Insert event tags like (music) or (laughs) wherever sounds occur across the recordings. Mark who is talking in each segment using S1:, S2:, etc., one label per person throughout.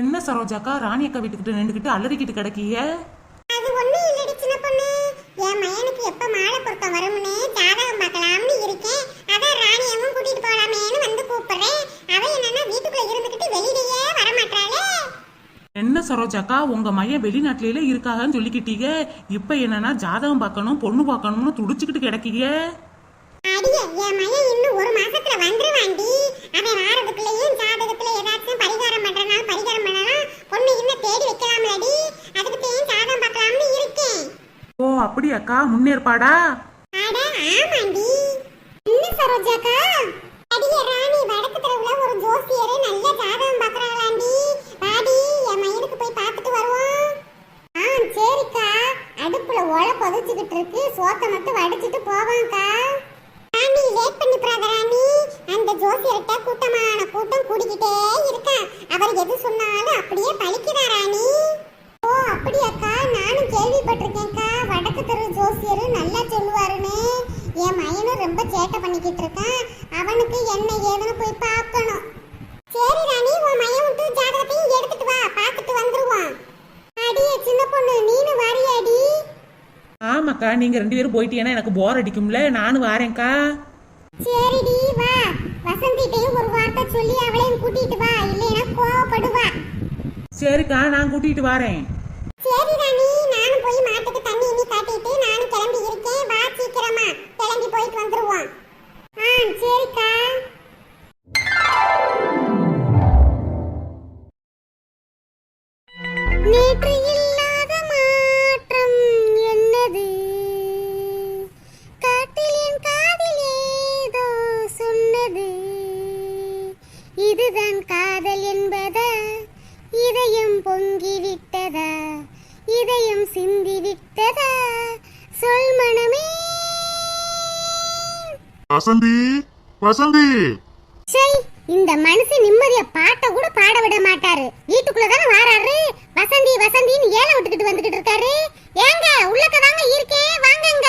S1: என்ன சரோஜாக்கா? ராணி அக்கா வீட்டுக்கிட்ட நின்றுக்கிட்டு அலறிக்கிட்டு கிடக்கிய
S2: அது ஒண்ணும் இல்லடி சின்ன பொண்ணு. என் மயனுக்கு எப்ப மாலை பொருத்தம் வரும்னு ஜாதகம் பார்க்கலாம்னு இருக்கேன். அதான் ராணியவும் கூட்டிட்டு போலாமேன்னு வந்து கூப்பிடுறேன். அவ என்னன்னா வீட்டுக்குள்ள இருந்துகிட்டு வெளியிலயே வர மாட்டாளே
S1: என்ன சரோஜாக்கா உங்க மையன் வெளிநாட்டில இருக்காகன்னு சொல்லிக்கிட்டீங்க. இப்ப என்னன்னா ஜாதகம் பார்க்கணும் பொண்ணு பார்க்கணும்னு துடிச்சுக்கிட்டு கிடக்கீங்க?
S2: அடியே என் மயன் இன்னும் ஒரு மாசத்துல வந்துருவாண்டி அவன் வாரத்துக்குள்ளேயும் ஜாதகத்துல ஏதாச்சும் பரிகாரம் இன்னும் தேடி வைக்கலாம்லடி. அதுக்கு தேன் ஜாதகம் பார்க்கலாம்னு இருக்கேன்.
S1: ஓ அப்படியாக்கா? முன்னேற்பாடா?
S2: அட ஆமாண்டி. என்ன சரோஜாக்கா? அடியே ராணி வடக்கு தெருவுல ஒரு ஜோசியர் நல்ல ஜாதகம் பார்க்கறாங்களாண்டி வாடி என் மயனுக்கு போய் பார்த்துட்டு வருவோம். ஆ சரிக்கா. அடுப்புல ஒலை கொதிச்சுக்கிட்டு இருக்கு. சோத்தை மட்டும் வடிச்சிட்டு போவாங்க்கா ராணி லேட் பண்ணி போறாத ராணி அந்த ஜோசியர்கிட்ட கூட்டமான கூட்டம் கூடிக்கிட்டே இருக்கான் அவர் எது சொன்னாலும் அப்படியே பழிக்குதா ராணி ஓ அப்படியாக்கா? நானும் கேள்விப்பட்டிருக்கேன்க்கா. வடக்கு தெரு ஜோசியர் நல்லா சொல்லுவாருன்னு. என் மயனும் ரொம்ப சேட்டை பண்ணிக்கிட்டு இருக்கான். அவனுக்கு என்ன ஏதுன்னு போய் பார்க்கணும். சரி ராணி உன் மயன் விட்டு ஜாதகத்தையும் எடுத்துட்டு வா. பார்த்துட்டு வந்துருவான் அடியே சின்ன பொண்ணு நீனு வாரியாடி.
S1: ஆமாக்கா நீங்க ரெண்டு பேரும் போயிட்டீங்கன்னா எனக்கு போர் அடிக்கும்ல. நானும் வாரேன்க்கா.
S2: சரிடி வா. வசந்திட்டையும் ஒரு வார்த்தை சொல்லி அவளையும் கூட்டிட்டு வா. இல்லைன்னா கோவப்படுவா.
S1: சரிக்கா நான் கூட்டிட்டு வரேன்.
S2: சரி ராணி நானும் போய் மாட்டுக்கு தண்ணி இனி காட்டிட்டு நானும் கிளம்பி இருக்கேன். வா சீக்கிரமா. கிளம்பி போயிட்டு வந்துருவோம். ஆ சரிக்கா. பொங்கிவிட்டதா? இதயம் சிந்திவிட்டதா? சொல் மனமே.
S3: வசந்தி வசந்தி.
S2: சை இந்த மனுஷன் நிம்மதியா பாட்ட கூட பாட விட மாட்டாரு. வீட்டுக்குள்ள தானே வாராரு? வசந்தி வசந்தின்னு ஏல விட்டுக்கிட்டு வந்துகிட்டு இருக்காரு. ஏங்க உள்ளக்க தாங்க இருக்கே வாங்கங்க.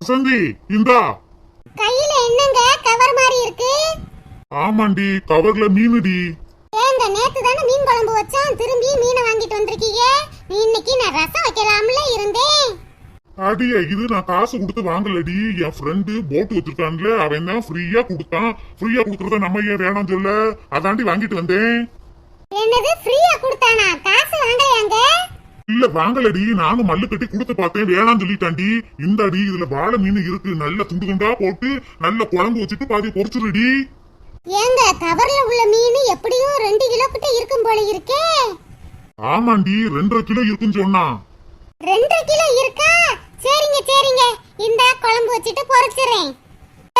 S3: வசந்தி இந்தா.
S2: கையில என்னங்க கவர் மாதிரி இருக்கு?
S3: ஆமாண்டி கவர்ல மீனுடி.
S2: ஏங்க நேத்து தானே மீன் குழம்பு வச்சோம். திரும்பி மீனை வாங்கிட்டு வந்திருக்கீங்க. இன்னைக்கு நான் ரசம் வைக்கலாம்ல இருந்தேன்.
S3: அடியே இது நான் காசு கொடுத்து வாங்கலடி. என் ஃப்ரெண்டு போட்டு வச்சிருக்கான்ல அவன் தான் ஃப்ரீயா கொடுத்தான். ஃப்ரீயா கொடுக்கறத நம்ம ஏன் வேணாம் சொல்ல? அதாண்டி வாங்கிட்டு வந்தேன்.
S2: என்னது ஃப்ரீயா கொடுத்தானா? காசு வாங்கலையாங்க?
S3: இல்ல வாங்கலடி. நானும் மல்லு கட்டி கொடுத்து பார்த்தேன். வேணாம் சொல்லிட்டாண்டி இந்த அடி இதுல வாழை மீன் இருக்கு. நல்ல துண்டு துண்டா போட்டு நல்ல குழம்பு வச்சுட்டு பாதி பொரிச்சுடுடி
S2: ஏங்க கவர்ல உள்ள மீன் எப்படியும் ரெண்டு கிலோ கிட்ட இருக்கும் போல இருக்கே.
S3: ஆமாண்டி ரெண்டரை கிலோ இருக்குன்னு சொன்னான்
S2: ரெண்டு கிலோ இருக்கா? சரிங்க சரிங்க. இந்த குழம்பு வச்சுட்டு பொரிச்சிடுறேன்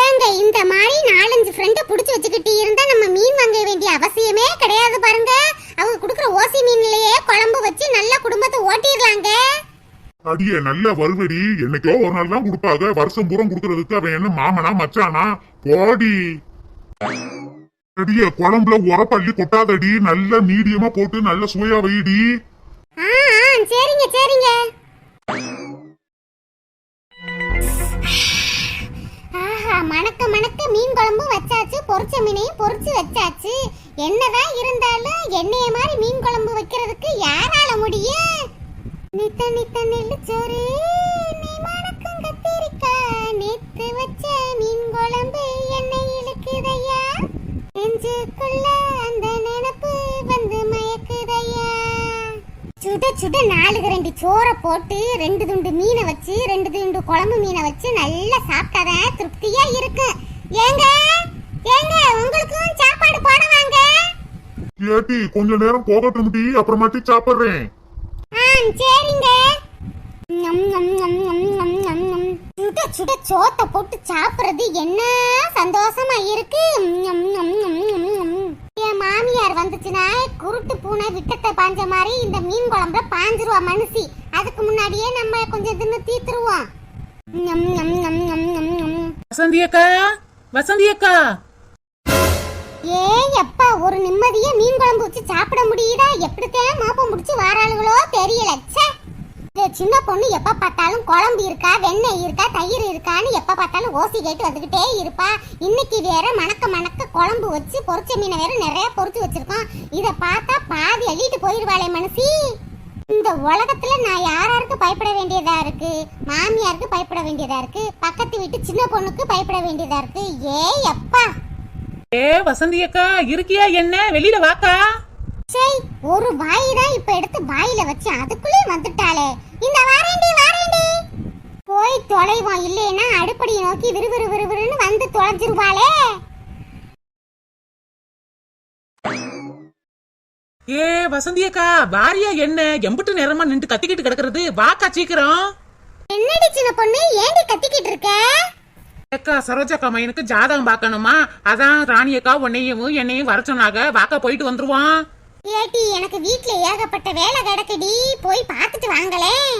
S2: ஏங்க இந்த மாதிரி நாலஞ்சு ஃப்ரெண்டை புடிச்சு வச்சுக்கிட்டு இருந்தா நம்ம மீன் வாங்க வேண்டிய அவசியமே கிடையாது பாருங்க. அவங்க கொடுக்குற ஓசி மீன்லயே குழம்பு வச்சு நல்ல குடும்பத்தை ஓட்டிடலாங்க.
S3: அடியே நல்ல வருவடி. என்னைக்கோ ஒரு நாள் தான் கொடுப்பாங்க. வருஷம் பூரம் கொடுக்கறதுக்கு அவன் என்ன மாமனா மச்சானா? போடி. அடியே குழம்புல உரப்பள்ளி கொட்டாதடி. நல்ல மீடியமா போட்டு நல்ல சுவையா வைடி.
S2: ஆ ஆ, சரிங்க சரிங்க. ஆஹா மணக்க மணக்க மீன் குழம்பு வச்சாச்சு. பொரிச்ச மீனையும் பொரிச்சு வச்சாச்சு. என்னதான் இருந்தாலும் என்னைய மாதிரி மீன் குழம்பு வைக்கிறதுக்கு யாரால முடியும்? நித்த நித்த நெல்லுச்சோறு நீ மணக்கும் கத்திரிக்காய். நேத்து வச்ச மீன் குழம்பு நெஞ்சுக்குள்ள அந்த நினப்பு வந்து மயக்குதையா? சுட சுட நாலு ரெண்டு சோறை போட்டு ரெண்டு துண்டு மீனை வச்சு ரெண்டு துண்டு குழம்பு மீனை வச்சு நல்லா சாப்பிட்டாதான் திருப்தியா இருக்கு. ஏங்க? ஏங்க உங்களுக்கும் சாப்பாடு போடவாங்க
S3: ஏட்டி கொஞ்ச நேரம் போகட்டும் டி அப்புறமாட்டி சாப்பிடுறேன்.
S2: ஆ சரிங்க. ஞம், ஞம், ஞம், ஞம், ஞம், ஞம், ஞம். சுட சுட சோத்தை போட்டு சாப்பிடுறது என்ன சந்தோஷமா இருக்கு. என் மாமியார் வந்துச்சுன்னா குருட்டு பூனை விட்டத்தை பாஞ்ச மாதிரி இந்த மீன் குழம்புல பாஞ்சிருவா மனுஷி. அதுக்கு முன்னாடியே நம்ம கொஞ்சம் தின்னு தீத்துருவோம்.
S1: வசந்தி அக்கா வசந்தி அக்கா.
S2: அப்பா ஒரு நிம்மதியா மீன் குழம்பு வச்சு சாப்பிட முடியுதா? எப்படித்தான் மோப்பம் முடிச்சு வாராளுகளோ தெரியல. சின்ன பொண்ணு எப்ப பார்த்தாலும் குழம்பு இருக்கா வெண்ணெய் இருக்கா தயிர் இருக்கான்னு எப்ப பார்த்தாலும் ஓசி கேட்டு வந்துகிட்டே இருப்பா. இன்னைக்கு வேற மணக்க மணக்க குழம்பு வச்சு பொரிச்ச மீனை வேற நிறைய பொரிச்சு வச்சிருக்கோம். இத பார்த்தா பாதி அள்ளிட்டு போயிருவாளே மனசி. இந்த உலகத்துல நான் யாராருக்கு பயப்பட வேண்டியதா இருக்கு? மாமியாருக்கு பயப்பட வேண்டியதா இருக்கு? பக்கத்து வீட்டு சின்ன பொண்ணுக்கு பயப்பட வேண்டியதா இருக்கு? ஏ அப்பா.
S1: ஏ வசந்தி அக்கா இருக்கியா என்ன? வெளியில வாக்கா.
S2: சரி ஒரு வாய் தான் இப்ப எடுத்து வாயில வச்சு அதுக்குள்ளே வந்துட்டாளே. இந்த வாரேண்டி வாரேண்டி. போய் தொலைவோம் இல்லைன்னா அடுப்படியை நோக்கி விறுவிறு விறுவிறுன்னு வந்து தொலைஞ்சிருவாளே.
S1: ஏ வசந்தி அக்கா வாரியா என்ன? எம்புட்டு நேரமா நின்று கத்திக்கிட்டு கிடக்குறது. வாக்கா சீக்கிரம்.
S2: என்னடி சின்ன பொண்ணு ஏண்டி கத்திக்கிட்டு இருக்க?
S1: அக்கா சரோஜாக்கா மையனுக்கு ஜாதகம் பார்க்கணுமா? அதான் ராணி அக்கா உன்னையும் என்னையும் வர சொன்னாங்க. வாக்கா போயிட்டு வந்துருவான்.
S2: ஏட்டி எனக்கு வீட்ல ஏகப்பட்ட வேலை கிடக்குடி. போய் பார்த்துட்டு வாங்களேன்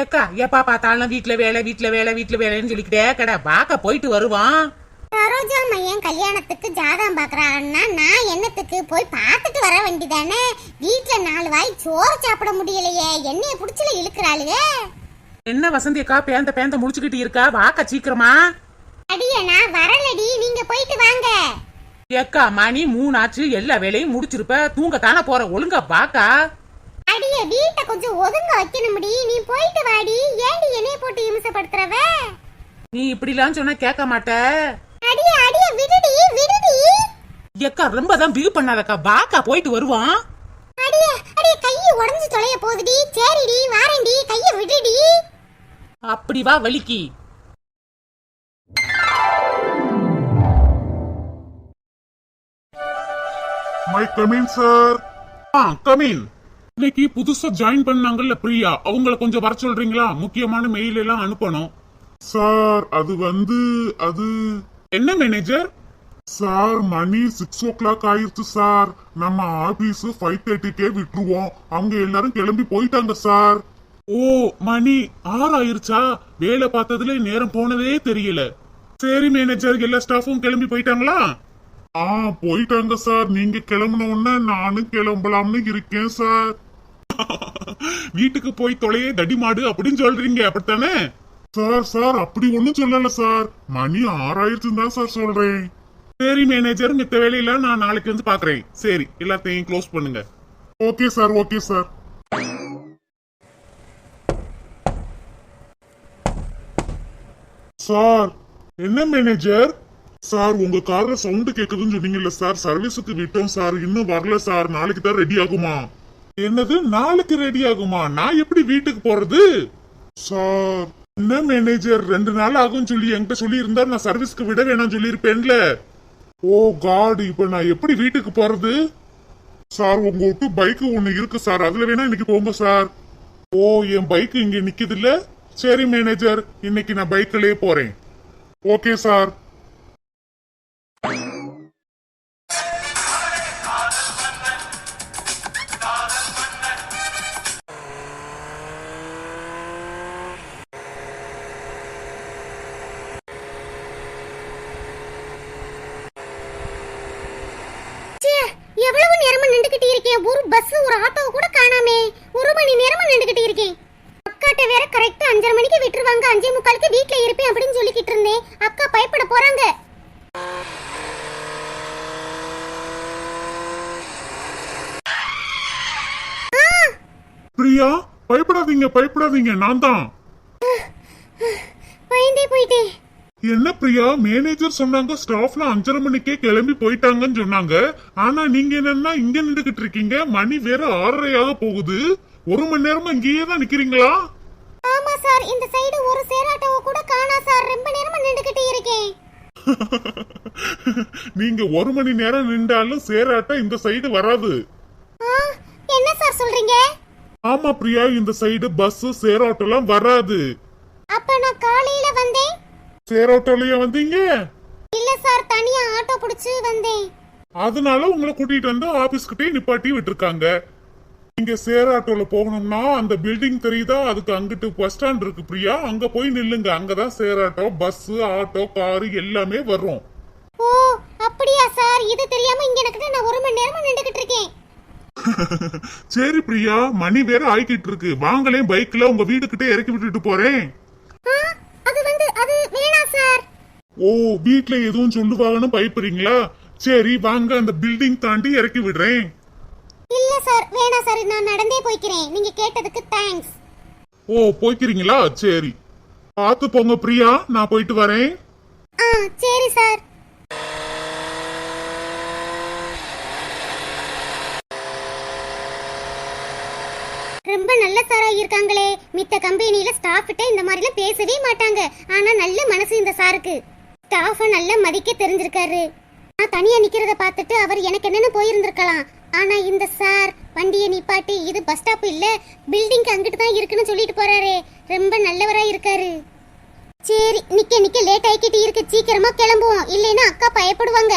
S1: ஏக்கா எப்பா பார்த்தாலும் வீட்ல வேலை வீட்ல வேலை வீட்ல வேலைன்னு சொல்லிக்கிட்டே கடை வாக்கா போயிட்டு வருவான்
S2: சரோஜா மையன் கல்யாணத்துக்கு ஜாதகம் பாக்குறான்னா நான் என்னத்துக்கு? போய் பார்த்துட்டு வர வேண்டியதானே வீட்ல நாலு வாய் சோறு சாப்பிட முடியலையே. என்னைய புடிச்சல இழுக்கிறாளுங்க
S1: என்ன வசந்தி அக்கா பேந்த பேந்த முடிச்சுக்கிட்டு இருக்கா? வாக்கா சீக்கிரமா.
S2: அடியே நான் வரலடி. நீங்க போயிட்டு வாங்க.
S1: ஏக்கா மணி மூணாச்சு எல்லா வேலையும் முடிச்சிருப்ப. தூங்கத்தானே போற? ஒழுங்கா வாக்கா.
S2: அடியே வீட்டை கொஞ்சம் ஒதுங்க வைக்கணும்டி. நீ போயிட்டு வாடி. ஏண்டி என்னைய போட்டு இம்சப்படுத்துறவ?
S1: நீ இப்படிலாம் சொன்னா கேட்க மாட்ட.
S2: அடியே அடியே விடுடி விடுடி.
S1: ஏக்கா ரொம்ப தான் பிகு பண்ணாதக்கா. வாக்கா போயிட்டு வருவான்.
S2: அடியே அடியே கையை உடைஞ்சு தொலைய போகுதுடி. சரிடி வாரேன்டி. கையை விடுடி.
S1: அப்படி வா வலிக்கு.
S3: May I come in sir
S4: ah come in இன்னைக்கு புதுசா ஜாயின் பண்ணாங்கல்ல பிரியா? அவங்கள கொஞ்சம் வர சொல்றீங்களா? முக்கியமான மெயில் எல்லாம் அனுப்பணும்.
S3: சார் அது வந்து அது
S4: என்ன மேனேஜர்
S3: சார் மணி சிக்ஸ் ஓ கிளாக் ஆயிருச்சு சார் நம்ம ஆபீஸ் ஃபைவ் தேர்ட்டிக்கே விட்டுருவோம். அவங்க எல்லாரும் கிளம்பி போயிட்டாங்க சார்
S4: ஓ மணி ஆறு ஆயிருச்சா? வேலை பார்த்ததுல நேரம் போனதே தெரியல. சரி மேனேஜர் எல்லா ஸ்டாஃபும் கிளம்பி போயிட்டாங்களா?
S3: ஆ போயிட்டாங்க சார். நீங்க கிளம்புன உடனே நானும் கிளம்பலாம்னு இருக்கேன் சார்.
S4: வீட்டுக்கு போய் தொலையே தடிமாடு அப்படின்னு சொல்றீங்க அப்படித்தானே?
S3: சார் சார் அப்படி ஒண்ணும் சொல்லல சார். மணி ஆறாயிரத்துன்னு தான் சார் சொல்றேன்.
S4: சரி மேனேஜர் மித்த வேலையில நான் நாளைக்கு வந்து பாக்குறேன். சரி எல்லாத்தையும் க்ளோஸ் பண்ணுங்க.
S3: Okay sir okay sir. Sir
S4: என்ன மேனேஜர்
S3: சார் உங்க கார்ல சவுண்ட் கேக்குதுன்னு சொன்னீங்கல்ல சார். சர்வீஸுக்கு விட்டோம் சார். இன்னும் வரல சார். நாளைக்கு தான் ரெடி ஆகுமா?
S4: என்னது? நாளைக்கு ரெடி ஆகுமா? நான் எப்படி வீட்டுக்கு போறது?
S3: சார்
S4: என்ன மேனேஜர் ரெண்டு நாள் ஆகும் சொல்லி என்கிட்ட சொல்லி இருந்தா நான் சர்வீஸ்க்கு விட வேணாம் சொல்லி இருப்பேன்ல
S3: ஓ காட் இப்ப நான் எப்படி வீட்டுக்கு போறது? சார் உங்க விட்டு பைக்கு ஒண்ணு இருக்கு சார். அதுல வேணா இன்னைக்கு போங்க சார்.
S4: ஓ என் பைக் இங்க நிக்குது இல்ல சரி மேனேஜர் இன்னைக்கு நான் பைக்கிலே போறேன்.
S3: Okay sir.
S2: எவ்வளவு நேரமா நின்றுகிட்டு இருக்கேன்? ஒரு பஸ் ஒரு ஆட்டோ கூட காணாமே. ஒரு மணி நேரமா நின்றுகிட்டு இருக்கேன். அக்காட்ட வேற கரெக்டா அஞ்சரை மணிக்கு விட்டுருவாங்க. அஞ்சே முக்காலுக்கு வீட்ல இருப்பேன் அப்படின்னு சொல்லிக்கிட்டு இருந்தேன். அக்கா பயப்பட போறாங்க.
S4: பிரியா பயப்படாதீங்க பயப்படாதீங்க நான் தான்.
S2: பயந்தே போயிட்டேன்
S4: என்ன பிரியா மேனேஜர் சொன்னாங்க ஸ்டாஃப்லாம் அஞ்சரை மணிக்கே கிளம்பி போயிட்டாங்கன்னு சொன்னாங்க. ஆனா நீங்க என்னன்னா இங்க நின்றுகிட்டு இருக்கீங்க மணி வேற ஆறரையாக போகுது. ஒரு மணி நேரமா இங்கேயே தான் நிக்கிறீங்களா?
S2: ஆமா சார் இந்த சைடு ஒரு சேராட்டோவை கூட காணா சார் ரொம்ப நேரமா நின்றுகிட்டு இருக்கேன் (laughs)
S4: நீங்க ஒரு மணி நேரம் நின்றாலும் சேராட்ட இந்த சைடு வராது.
S2: என்ன சார் சொல்றீங்க?
S4: ஆமா பிரியா இந்த சைடு பஸ் சேராட்டோலாம் வராது.
S2: அப்ப நான் காலையில வந்தேன்.
S4: சேராட்டோலயே வந்தீங்க?
S2: இல்ல சார் தனியா ஆட்டோ பிடிச்சு வந்தேன்.
S4: அதனால உங்களை கூட்டிட்டு வந்து ஆபீஸ் கிட்டே நிப்பாட்டி விட்டுருக்காங்க. நீங்க சேராட்டோல போகணும்னா அந்த பில்டிங் தெரியுதா? அதுக்கு அங்கிட்டு பஸ் ஸ்டாண்ட் இருக்கு பிரியா. அங்க போய் நில்லுங்க. அங்கதான் சேராட்டோ பஸ் ஆட்டோ காரு எல்லாமே வரும்.
S2: ஓ அப்படியா சார் இது தெரியாம இங்க எனக்கு நான் ஒரு மணி நேரமா நின்றுகிட்டு இருக்கேன்
S4: சரி பிரியா மணி வேற ஆயிக்கிட்டு இருக்கு. வாங்களே பைக்ல உங்க வீட்டுக்கிட்டே இறக்கி விட்டுட்டு போறேன்.
S2: அது வந்து அது வேணாம் சார்.
S4: ஓ வீட்ல எதுவும் சொல்லுவாங்கன்னு பயப்படுறீங்களா? சரி வாங்க அந்த பில்டிங் தாண்டி இறக்கி விடுறேன்.
S2: இல்ல சார் வேணாம் சார். நான் நடந்தே போய்க்கிறேன். நீங்க கேட்டதுக்கு தேங்க்ஸ்
S4: ஓ போய்க்கிறீங்களா? சரி. பார்த்து போங்க பிரியா. நான் போயிட்டு வரேன்.
S2: ஆ சரி சார் ரொம்ப நல்ல சாரா இருக்காங்களே மித்த கம்பெனியில ஸ்டாஃப் கிட்ட இந்த மாதிரிலாம் பேசவே மாட்டாங்க. ஆனா நல்ல மனசு இந்த சாருக்கு ஸ்டாஃப நல்லா மதிக்க தெரிஞ்சிருக்காரு. நான் தனியா நிக்கிறத பார்த்துட்டு அவர் எனக்கு என்னன்னு போயிருந்திருக்கலாம். ஆனா இந்த சார் வண்டியை நிப்பாட்டி இது பஸ் ஸ்டாப் இல்ல பில்டிங்க்கு அங்கிட்டு தான் இருக்குன்னு சொல்லிட்டு போறாரே. ரொம்ப நல்லவரா இருக்காரு. சரி நிக்க நிக்க லேட் ஆகிக்கிட்டு இருக்கு. சீக்கிரமா கிளம்புவோம். இல்லைன்னா அக்கா பயப்படுவாங்க.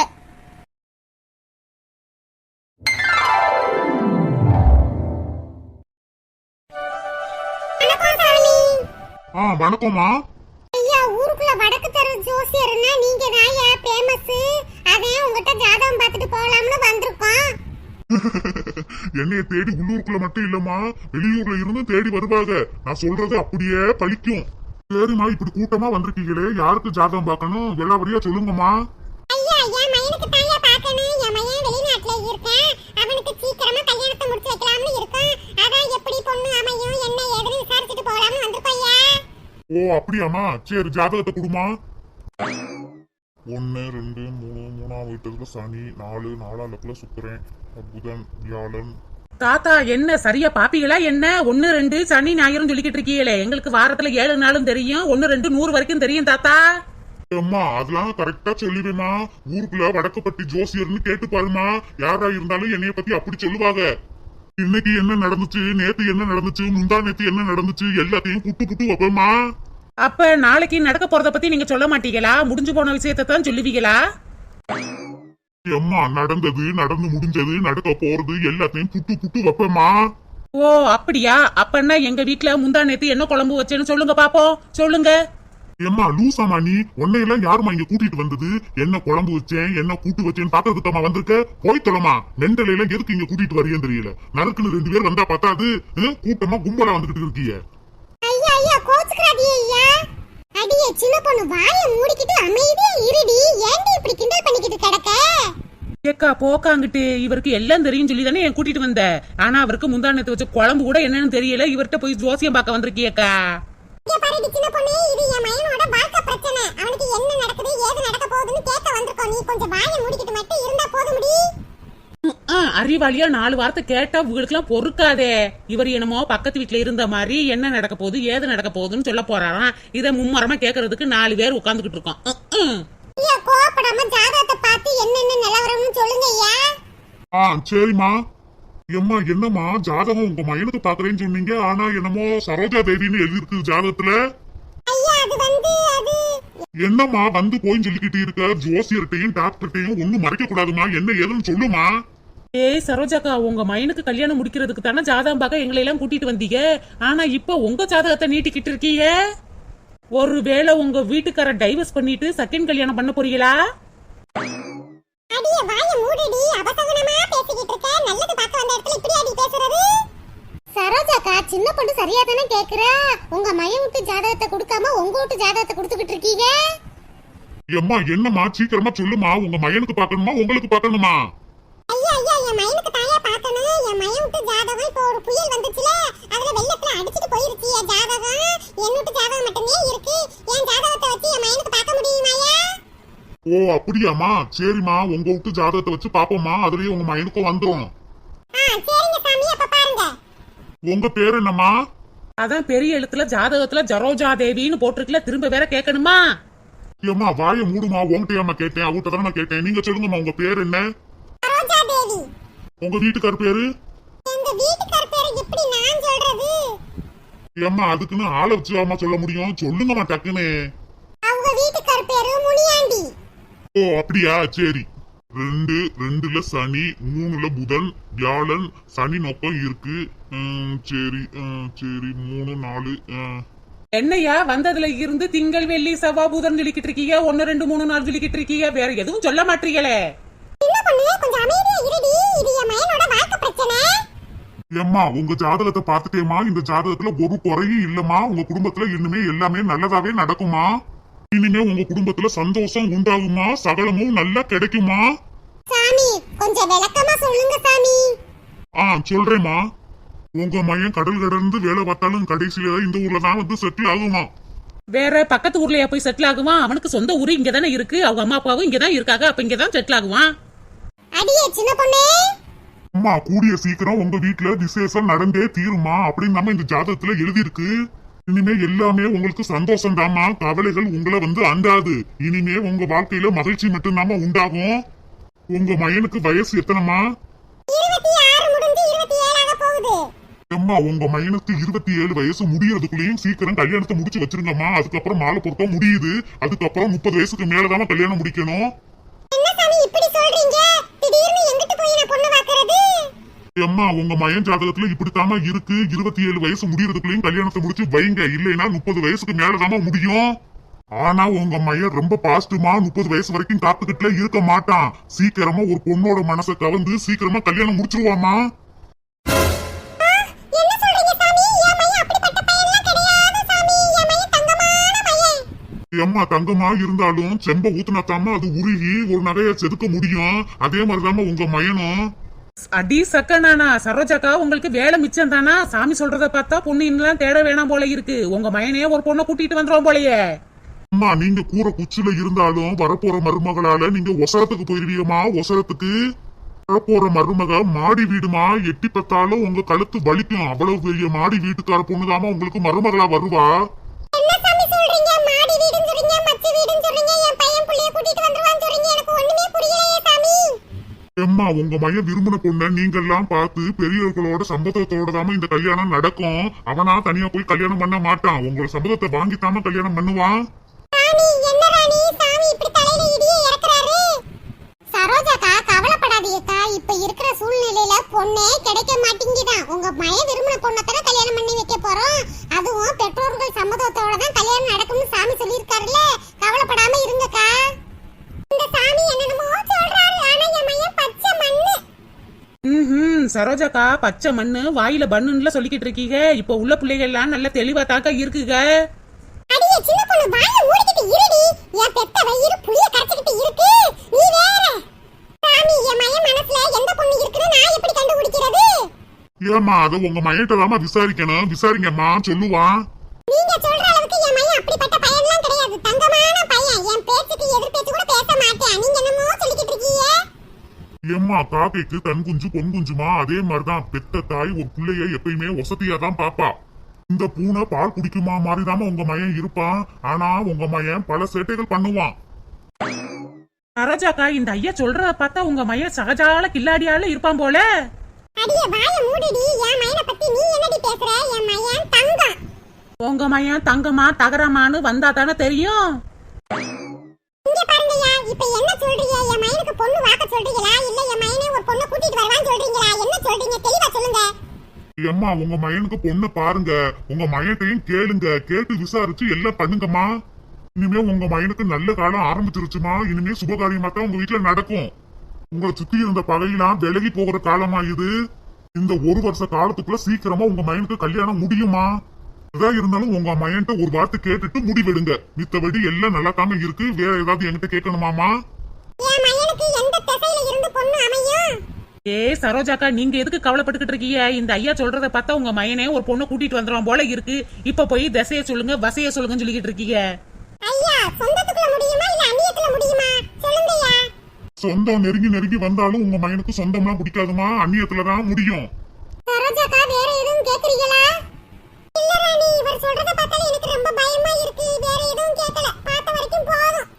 S3: ஆ வணக்கம்மா.
S2: ஐயா ஊருக்குள்ள வடக்கு தெரு ஜோசியர்னா நீங்க தான்யா ஃபேமஸ் அதான் உங்ககிட்ட ஜாதகம் பார்த்துட்டு போலாம்னு வந்திருக்கோம். (laughs)
S3: என்னைய தேடி உள்ளூருக்குள்ள மட்டும் இல்லம்மா. வெளியூர்ல இருந்தும் தேடி வருவாங்க. நான் சொல்றது அப்படியே பலிக்கும் சரிம்மா இப்படி கூட்டமா வந்திருக்கீங்களே. யாருக்கு ஜாதகம் பார்க்கணும்? எல்லாவரியா சொல்லுங்கம்மா.
S2: ஐயா என் மயனுக்கு தான்யா பார்க்கணும். என் மயன் வெளிநாட்டுல இருக்கேன். அவனுக்கு சீக்கிரமா கல்யாணத்தை முடிச்சு வைக்கலாம்னு இருக்கோம். அதான் எப்படி பொண்ணு அமையும் என்ன ஏதுன்னு விசாரிச்சுட்டு போலாம்னு வந்திருக்கோம் ஐயா
S3: ஓ அப்படியாம்மா சரி ஜாதகத்தை கொடுமா. ஒன்னு ரெண்டு மூணு மூணாம் வீட்டுல சனி நாலு நாலாம் லக்குல சுக்கரன் புதன் வியாழன்.
S1: தாத்தா என்ன சரியா பாப்பீங்களா என்ன? ஒன்னு ரெண்டு சனி ஞாயிறும் சொல்லிக்கிட்டு இருக்கீங்களே. எங்களுக்கு வாரத்துல ஏழு நாளும் தெரியும். ஒன்னு ரெண்டு நூறு வரைக்கும் தெரியும் தாத்தா.
S3: அம்மா அதெல்லாம் கரெக்டா சொல்லிடுமா ஊருக்குள்ள வடக்குப்பட்டி ஜோசியர்னு கேட்டு பாருமா யாரா இருந்தாலும் என்னைய பத்தி அப்படி சொல்லுவாங்க. இன்னைக்கு என்ன நடந்துச்சு? நேத்து என்ன நடந்துச்சு? முந்தா நேத்து என்ன நடந்துச்சு? எல்லாத்தையும் புட்டு புட்டு வைப்பேம்மா.
S1: அப்ப நாளைக்கு நடக்க போறத பத்தி நீங்க சொல்ல மாட்டீங்களா? முடிஞ்சு போன விஷயத்தை தான் சொல்லுவீங்களா?
S3: அம்மா நடந்தது நடந்து முடிஞ்சது நடக்க போறது எல்லாத்தையும் புட்டு புட்டு வைப்பேம்மா.
S1: ஓ அப்படியா? அப்பன்னா எங்க வீட்ல முந்தா நேத்து என்ன குழம்பு வச்சேன்னு சொல்லுங்க பாப்போம். சொல்லுங்க.
S3: ஏம்மா லூசாமா நீ? உன்னையெல்லாம் யாரும்மா இங்க கூட்டிட்டு வந்தது? என்ன குழம்பு வச்சேன்? என்ன கூட்டு வச்சேன்னு பாக்கிறதுக்கம்மா வந்திருக்க? போய் தொலைமா மெண்டலையெல்லாம் எதுக்கு இங்க கூட்டிட்டு வரீங்கன்னு தெரியல. நறுக்குன்னு ரெண்டு பேர் வந்தா பத்தாது. கூட்டமா கும்பலா வந்துகிட்டு இருக்கீங்க
S2: ஐயா ஐயா கோச்சுக்கிறாதே ஐயா. அடியே சின்ன பொண்ணு வாயை மூடிக்கிட்டு அமைதியா இருடி. ஏன்டி இப்படி கிண்டல் பண்ணிக்கிட்டு கிடக்க?
S1: ஏக்கா போக்காங்கிட்டு. இவருக்கு எல்லாம் தெரியும் சொல்லி தானே என் கூட்டிட்டு வந்த. ஆனா அவருக்கு முந்தா நேத்து வச்ச குழம்பு கூட என்னன்னு தெரியல. இவர்கிட்ட போய் ஜோசியம் பார்க்க வந்திருக்கியக்கா.
S2: இங்க பாருடி சின்ன பொண்ணு இது என் மயனோட வாழ்க்கை பிரச்சனை. அவனுக்கு என்ன நடக்குது ஏது நடக்க போகுதுன்னு கேட்க வந்திருக்கோம். நீ கொஞ்சம் வாயை மூடிக்கிட்டு மட்டும் இருந்தா போதும்டி
S1: ஆ, அறிவாளியா நாலு வார்த்தை கேட்டா உங்களுக்குலாம் பொறுக்காதே. இவர் என்னமோ பக்கத்து வீட்டுல இருந்த மாதிரி என்ன நடக்க போகுது ஏது நடக்க போகுதுன்னு சொல்ல போறாராம். இதை மும்மரமா கேக்குறதுக்கு நாலு பேர் உட்காந்துக்கிட்டு இருக்கோம். ம், ம்.
S2: ஐயா கோவப்படாம ஜாதகத்தை பார்த்து என்னென்ன நிலவரம்னு சொல்லுங்க
S3: சரிம்மா. எம்மா என்னம்மா? ஜாதகம் உங்க மயனுக்கு பாக்குறேன்னு சொன்னீங்க. ஆனா என்னமோ சரோஜா தேவின்னு எழுதிருக்கு ஜாதகத்துல.
S2: ஐயா அது வந்து அது
S3: என்னம்மா வந்து போயின்னு சொல்லிக்கிட்டு இருக்க? ஜோசியர்கிட்டையும் டாக்டர்கிட்டையும் ஒண்ணும் மறைக்க கூடாதுமா என்ன ஏதுன்னு சொல்லுமா?
S1: ஏய் சரோஜாக்கா உங்க மயனுக்கு கல்யாணம் முடிக்கிறதுக்கு தானே ஜாதகம் பார்க்க எங்களை எல்லாம் கூட்டிட்டு வந்தீங்க? ஆனா இப்ப உங்க ஜாதகத்தை நீட்டிக்கிட்டு இருக்கீங்க? ஒருவேளை உங்க வீட்டுக்கார டைவர்ஸ் பண்ணிட்டு செகண்ட் கல்யாணம் பண்ண போறீங்களா?
S2: அடியே வாயை மூடுடி. அபசகுனமா பேசிக்கிட்டு இருக்க. நல்லது பார்க்க வந்த இடத்துல இப்படி அடி பேசுறது? சரோஜாக்கா சின்ன பொண்ணு சரியா தானே கேக்குறா? உங்க மயம் விட்டு ஜாதகத்தை கொடுக்காம உங்க வீட்டு ஜாதகத்தை கொடுத்துக்கிட்டு இருக்கீங்க?
S3: எம்மா என்னம்மா? சீக்கிரமா சொல்லுமா. உங்க மயனுக்கு பார்க்கணுமா? உங்களுக்கு பார்க்கணுமா?
S2: ஐயா ஐயா என் மயனுக்கு தாயா பார்க்கணும். என் மயம் விட்டு ஜாதகம் இப்போ ஒரு புயல் வந்துச்சுல. அதுல வெள்ளத்துல அடிச்சிட்டு போயிருச்சு என் ஜாதகம். என் வீட்டு ஜாதகம் மட்டுமே இருக்கு. என் ஜாதகத்தை வச்சு என் மயனுக்கு பார்க்க முடியுமாயா
S3: ஓ அப்படியாம்மா? சரிம்மா உங்க விட்டு ஜாதகத்தை வச்சு பாப்போம்மா அதுலயே உங்க மயனுக்கும் வந்துரும்.
S2: ஆ சரிங்க சாமி அப்ப பாருங்க.
S3: உங்க பேர் என்னம்மா?
S1: அதான் பெரிய எழுத்துல ஜாதகத்துல ஜரோஜா தேவின்னு போட்டிருக்குல திரும்ப வேற கேட்கணுமா?
S3: ஏம்மா வாயை மூடுமா? உங்ககிட்ட ஏம்மா கேட்டேன் அவகிட்ட தானே கேட்டேன். நீங்க சொல்லுங்கம்மா உங்க பேர் என்ன? உங்க வீட்டுக்கார் பேரு?
S2: எங்க வீட்டுக்கார பேரை எப்படி நான் சொல்றது?
S3: ஏம்மா அதுக்குன்னு ஆளை வச்சு சொல்ல முடியும்? சொல்லுங்கம்மா டக்குன்னு.
S2: அவங்க வீட்டுக்கார பேரு முனியாண்டி.
S3: ஓ அப்படியா? சரி. ரெண்டு ரெண்டுல சனி மூணுல புதன் வியாழன் சனி நொப்பம் இருக்கு. ம், சரி சரி மூணு நாலு.
S1: என்னையா வந்ததுல இருந்து திங்கள் வெள்ளி செவ்வாய் புதன் சொல்லிக்கிட்டு இருக்கீங்க. ஒன்னு ரெண்டு மூணு நாள் சொல்லிக்கிட்டு இருக்கீங்க. வேற எதுவும் சொல்ல மாட்டீங்களே.
S2: சின்ன பொண்ணு? கொஞ்சம் அமைதியா இருடி. இது என் மயனோட வாழ்க்கை பிரச்சனை.
S3: ஏம்மா உங்க ஜாதகத்தை பார்த்துட்டேமா இந்த ஜாதகத்துல ஒரு குறையும் இல்லம்மா. உங்க குடும்பத்துல இனிமே எல்லாமே நல்லதாவே நடக்குமா இனிமே உங்க குடும்பத்துல சந்தோஷம் உண்டாகுமா? சகலமும் நல்லா கிடைக்குமா?
S2: சாமி கொஞ்சம் விளக்கமா சொல்லுங்க சாமி.
S3: ஆ சொல்றேம்மா. உங்க மையம் கடல் கடந்து வேலை பார்த்தாலும் கடைசியில இந்த ஊர்ல தான் வந்து செட்டில் ஆகுமா?
S1: வேற பக்கத்து ஊர்லயா போய் செட்டில் ஆகுவான் அவனுக்கு சொந்த ஊரு இங்க தானே இருக்கு. அவங்க அம்மா அப்பாவும் இங்க தான் இருக்காங்க. அப்ப இங்க தான் செட்டில் ஆகுவான்
S2: அடியே சின்ன பொண்ணே.
S3: அம்மா கூடிய சீக்கிரம் உங்க வீட்டுல விசேஷம் நடந்தே தீருமா? அப்படின்னு நம்ம இந்த ஜாதகத்துல எழுதியிருக்கு. இனிமே எல்லாமே உங்களுக்கு சந்தோஷம் தாமா கவலைகள் உங்களை வந்து அண்டாது. இனிமே உங்க வாழ்க்கையில மகிழ்ச்சி மட்டும்தாம்மா உண்டாகும். உங்க மயனுக்கு வயசு எத்தனைமா அம்மா உங்க மயனுக்கு இருபத்தி ஏழு வயசு முடியறதுக்குள்ளேயும் சீக்கிரம் கல்யாணத்தை முடிச்சு வச்சிருங்கம்மா. அதுக்கப்புறம் மாலை பொருத்தம் முடியுது. அதுக்கப்புறம் முப்பது வயசுக்கு மேலதாம்மா கல்யாணம் முடிக்கணும். அம்மா உங்க மயன் ஜாதகத்துல இப்படித்தாம்மா இருக்கு. இருபத்தி ஏழு வயசு முடியறதுக்குள்ளயும் கல்யாணத்தை முடிச்சு வைங்க. இல்லைன்னா முப்பது வயசுக்கு மேலதாம்மா முடியும். ஆனா உங்க மையன் ரொம்ப பாஸ்டுமா முப்பது வயசு வரைக்கும் காத்துக்கிட்டுல இருக்க மாட்டான். சீக்கிரமா ஒரு பொண்ணோட மனசை கவர்ந்து சீக்கிரமா கல்யாணம் முடிச்சிருவாமா எம்மா தங்கமா இருந்தாலும் செம்ப ஊத்துனாத்தாம அது உருகி ஒரு நகைய செதுக்க முடியும். அதே மாதிரிதாம்மா உங்க மயனும்.
S1: அடி சக்கனானா? சரோஜாக்கா உங்களுக்கு வேலை மிச்சம் தானா? சாமி சொல்றத பார்த்தா பொண்ணு இன்னும் தேட வேணாம் போல இருக்கு. உங்க மயனே ஒரு பொண்ணை கூட்டிட்டு வந்துரும் போலயே.
S3: அம்மா நீங்க கூற குச்சில இருந்தாலும் வரப்போற மருமகளால நீங்க ஒசரத்துக்கு போயிருவீங்கம்மா ஒசரத்துக்கு. வரப்போற மருமக மாடி வீடுமா? எட்டி பத்தாலும் உங்க கழுத்து வலிக்கும். அவ்வளவு பெரிய மாடி வீட்டுக்கார பொண்ணுதாம்மா உங்களுக்கு மருமகளா வருவா? எம்மா உங்க மையம் விரும்பின பொண்ண நீங்க எல்லாம் பார்த்து பெரியவர்களோட சம்பதத்தோட தாம இந்த கல்யாணம் நடக்கும். அவனா தனியா போய் கல்யாணம் பண்ண மாட்டான். உங்க சம்பதத்தை வாங்கித்தாம கல்யாணம் பண்ணுவான்.
S2: என்ன இப்ப இருக்கிற சூழ்நிலையில பொண்ணே கிடைக்க மாட்டேங்குதான் உங்க மய விரும்பின பொண்ணத்தான கல்யாணம் பண்ணி வைக்க போறோம். அதுவும் பெற்றோர்கள் சம்மதத்தோட தான் கல்யாணம் நடக்கும்னு சாமி சொல்லியிருக்காருல்ல. கவலைப்படாம இருங்கக்கா. இந்த சாமி என்னென்னமோ சொல்ற ஆனா என் மையன் பச்சை மண்ணு
S1: ம் சரோஜாக்கா பச்சை மண்ணு வாயில பண்ணுன்னுல சொல்லிக்கிட்டு இருக்கீங்க. இப்போ உள்ள பிள்ளைகள் எல்லாம் நல்ல தெளிவா தாக்கா இருக்குங்க.
S2: அடியே சின்ன பொண்ணு வாயை மூடிக்கிட்டு இருடி. என்
S3: ஏம்மா காக்கைக்கு தன் குஞ்சு பொன் குஞ்சுமா? அதே மாதிரிதான். பெத்த தாய் ஒரு பிள்ளைய எப்பயுமே வசதியா தான் பாப்பா. இந்த பூனை பால் குடிக்குமா மாதிரிதாம உங்க மயன் இருப்பான். ஆனா உங்க மயன் பல சேட்டைகள் பண்ணுவான்.
S1: சரோஜாக்கா இந்த ஐயா சொல்றத பார்த்தா உங்க மயன் சகஜால கில்லாடியால இருப்பான் போல.
S2: அடியே வாயை மூடிடி. என் மயனை பத்தி நீ என்னடி பேசுற? என் மயன் தங்கம்.
S1: உங்க மயன் தங்கமா தகரமான்னு வந்தா தானே தெரியும்.
S2: இங்க பாருங்கய்யா இப்ப என்ன சொல்றீங்க? என் மயனுக்கு பொண்ணு வாக்க சொல்றீங்களா? இல்ல என் மயனே ஒரு பொண்ணை கூட்டிட்டு வருவான்னு சொல்றீங்களா? என்ன சொல்றீங்க? தெளிவா சொல்லுங்க.
S3: ஏம்மா உங்க மயனுக்கு பொண்ணை பாருங்க. உங்க மயன்கிட்டையும் கேளுங்க. கேட்டு விசாரிச்சு எல்லாம் பண்ணுங்கம்மா. இனிமே உங்க மயனுக்கு நல்ல காலம் ஆரம்பிச்சிருச்சுமா இனிமே சுபகாரியமா தான் உங்க வீட்டுல நடக்கும். உங்களை சுத்தி இருந்த பகையெல்லாம் விலகி போகிற காலமா இது? இந்த ஒரு வருஷ காலத்துக்குள்ள சீக்கிரமா உங்க மயனுக்கு கல்யாணம் முடியுமா? எதா இருந்தாலும் உங்க மயன்கிட்ட ஒரு வார்த்தை கேட்டுட்டு முடிவெடுங்க. மித்தபடி எல்லாம் நல்லா தாங்க இருக்கு. வேற ஏதாவது என்கிட்ட கேட்கணுமாமா
S2: என் மயனுக்கு எந்த திசையில இருந்து பொண்ணு அமையும்?
S1: ஏ சரோஜாக்கா நீங்க எதுக்கு கவலைப்பட்டுக்கிட்டு இருக்கீங்க? இந்த ஐயா சொல்றத பார்த்தா உங்க மயனே ஒரு பொண்ணை கூட்டிட்டு வந்துடும் போல இருக்கு. இப்ப போய் திசைய சொல்லுங்க வசைய சொல்லுங்கன்னு சொல்லிக்கிட்டு இருக்கீங்க.
S3: சொந்தம் நெருங்கி நெருங்கி வந்தாலும் உங்க மயனுக்கு சொந்தம்லாம் பிடிக்காதுமா? அந்நியத்துலதான் முடியும்
S2: சரோஜாக்கா வேற எதுவும் கேக்குறீங்களா இல்ல ராணி இவர் சொல்றத பார்த்தாலே எனக்கு ரொம்ப பயமா இருக்கு. வேற எதுவும் கேட்கல. பார்த்த வரைக்கும் போதும்.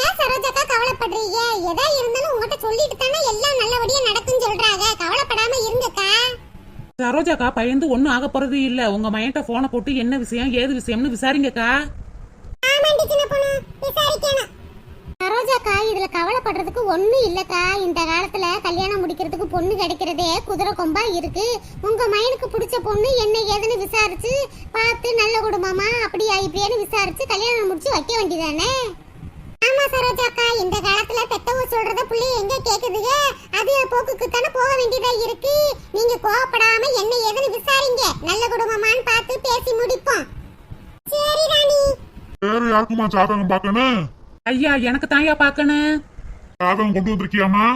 S2: ஏன் சரோஜாக்கா கவலைப்படுறீங்க? எதா இருந்தாலும் உங்ககிட்ட சொல்லிட்டு தானே எல்லாம் நல்லபடியா நடக்கும்னு சொல்றாங்க. கவலைப்படாம இருங்கக்கா.
S1: சரோஜாக்கா பயந்து ஒண்ணும் ஆக போறது இல்ல. உங்க மயன்ட்ட போனை போட்டு என்ன விஷயம் ஏது விஷயம்னு விசாரிங்கக்கா.
S2: ஆமாண்டி சின்ன பொண்ணு. விசாரிக்கணும். சரோஜாக்கா இதுல கவலைப்படுறதுக்கு ஒண்ணும் இல்லக்கா. இந்த காலத்துல கல்யாணம் முடிக்கிறதுக்கு பொண்ணு கிடைக்கிறதே குதிரை கொம்பா இருக்கு. உங்க மயனுக்கு பிடிச்ச பொண்ணு என்ன ஏதுன்னு விசாரிச்சு பார்த்து நல்ல குடும்பமா அப்படி இப்படியான்னு விசாரிச்சு கல்யாணம் முடிச்சு வைக்க வேண்டியதானே? ஆமா சரோஜாக்கா இந்த காலத்துல பெத்தவங்க சொல்றத புள்ளி எங்க கேக்குதுங்க? அது போக்குக்கு தானே போக வேண்டியதா இருக்கு. நீங்க கோவப்படாம என்ன ஏதுன்னு விசாரிங்க. நல்ல குடும்பமான்னு பார்த்து பேசி முடிப்போம். சரி ராணி.
S3: வேற யாருக்குமா ஜாதகம் பார்க்கணும்?
S1: ஐயா எனக்கு தாயா பார்க்கணும்
S3: ஜாதகம் கொண்டு வந்திருக்கியாமா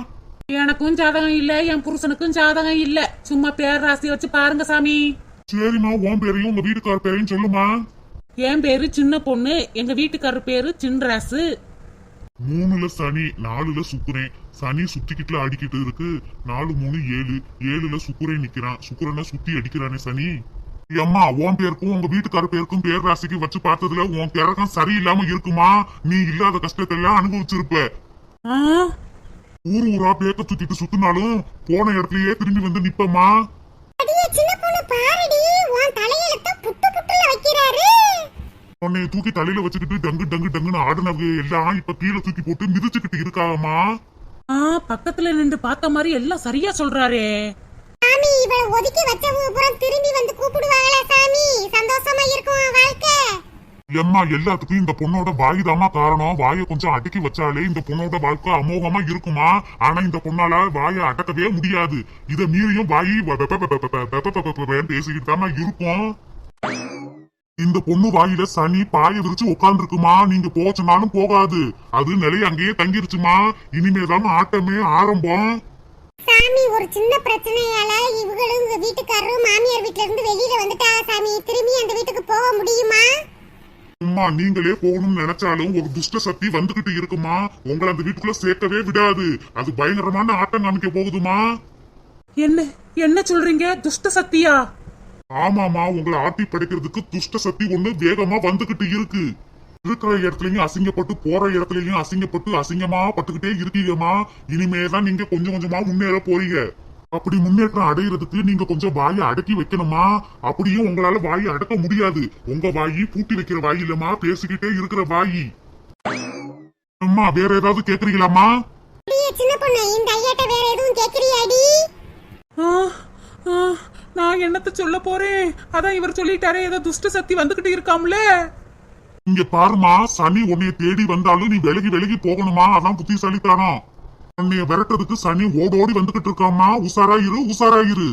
S1: எனக்கும் ஜாதகம் இல்ல என் புருஷனுக்கும் ஜாதகம் இல்ல. சும்மா பேர் ராசி வச்சு பாருங்க சாமி.
S3: சரிம்மா உன் பேரையும் உங்க வீட்டுக்கார பேரையும் சொல்லுமா
S1: என் பேரு சின்ன பொண்ணு எங்க வீட்டுக்காரர் பேரு சின்ராசு.
S3: மூணுல சனி நாலுல சுக்குரன். சனி சுத்திக்கிட்டுல அடிக்கிட்டு இருக்கு நாலு மூணு ஏழு. ஏழுல சுக்குரன் நிக்கிறான். சுக்குரனை சுத்தி அடிக்கிறானே சனி. அம்மா உன் பேருக்கும் உங்க வீட்டுக்கார பேருக்கும் பேர் ராசிக்கு வச்சு பார்த்ததுல உன் கிரகம் சரியில்லாம இருக்குமா? நீ இல்லாத கஷ்டத்தை எல்லாம் அனுபவிச்சிருப்ப.
S1: ஆ?
S3: ஊர் ஊரா பேக்க சுத்திட்டு சுத்தினாலும் போன இடத்துலயே திரும்பி வந்து நிப்பமா உன்னை தூக்கி தலையில வச்சுக்கிட்டு டங்கு டங்கு டங்குன்னு ஆடினவங்க எல்லாம் இப்ப கீழே தூக்கி போட்டு மிதிச்சுக்கிட்டு இருக்காமா
S1: ஆ பக்கத்துல நின்று பார்த்த மாதிரி எல்லாம் சரியா சொல்றாரே.
S2: சாமி இவளை ஒதுக்கி வச்சவங்க புறம் திரும்பி வந்து கூப்பிடுவாங்களே சாமி சந்தோஷமா இருக்கும் வாழ்க்கை
S3: எம்மா எல்லாத்துக்கும் இந்த பொண்ணோட வாய் தாமா காரணம் வாயை கொஞ்சம் அடக்கி வச்சாலே இந்த பொண்ணோட வாழ்க்கை அமோகமா இருக்குமா ஆனா இந்த பொண்ணால வாயை அடக்கவே முடியாது இதை மீறியும் வாய் பேசிக்கிட்டு தாமா இருக்கும் இந்த பொண்ணு வாயில சனி பாய விரிச்சு உட்காந்துருக்குமா நீங்க போச்சுனாலும் போகாது அது நிலைய அங்கேயே தங்கிருச்சுமா இனிமேதான் ஆட்டமே ஆரம்பம்
S2: சாமி ஒரு சின்ன பிரச்சனையால இவங்களும் உங்க வீட்டுக்காரரும் மாமியார் வீட்ல இருந்து வெளியில வந்துட்டாங்க சாமி? திரும்பி அந்த வீட்டுக்கு போக முடியுமா?
S3: சும்மா நீங்களே போகணும்னு நினைச்சாலும் ஒரு துஷ்ட சக்தி வந்துகிட்டு இருக்குமா? உங்களை அந்த வீட்டுக்குள்ள சேர்க்கவே விடாது. அது பயங்கரமான ஆட்டம் காமிக்க போகுதுமா?
S1: என்ன? என்ன சொல்றீங்க? துஷ்ட சக்தியா?
S3: ஆமாமா உங்களை ஆட்டி படைக்கிறதுக்கு துஷ்ட சக்தி ஒண்ணு வேகமா வந்துகிட்டு இருக்கு. இருக்கிற இடத்துலயும் அசிங்கப்பட்டு போற இடத்துலயும் அசிங்கப்பட்டு அசிங்கமா பட்டுக்கிட்டே இருக்கீங்கம்மா. இனிமேதான் நீங்க கொஞ்சம் கொஞ்சமா முன்னேற போறீங்க. அப்படி முன்னேற்றம் அடையிறதுக்கு நீங்க கொஞ்சம் வாயை அடக்கி வைக்கணுமா அப்படியும் உங்களால வாயை அடக்க முடியாது. உங்க வாயி பூட்டி வைக்கிற வாய் இல்லம்மா. பேசிக்கிட்டே இருக்கிற வாயி. அம்மா வேற ஏதாவது கேக்குறீங்களாம்மா?
S2: அடியே சின்ன பொண்ணு இந்த ஐயாட்ட வேற எதுவும் கேக்குறியாடி?
S1: ஆ, ஆ, நான் என்னத்த சொல்ல போறேன்? அதான் இவர் சொல்லிட்டாரே ஏதோ துஷ்ட சக்தி வந்துகிட்டு இருக்காம்ல?
S3: இங்க பாருமா சனி உன்னைய தேடி வந்தாலும் நீ விலகி விலகி போகணுமா? அதான் புத்திசாலித்தனம். உன்னைய விரட்டுறதுக்கு சனி ஓடோடி வந்துகிட்டு இருக்காமா உசாராயிரு உசாராயிரு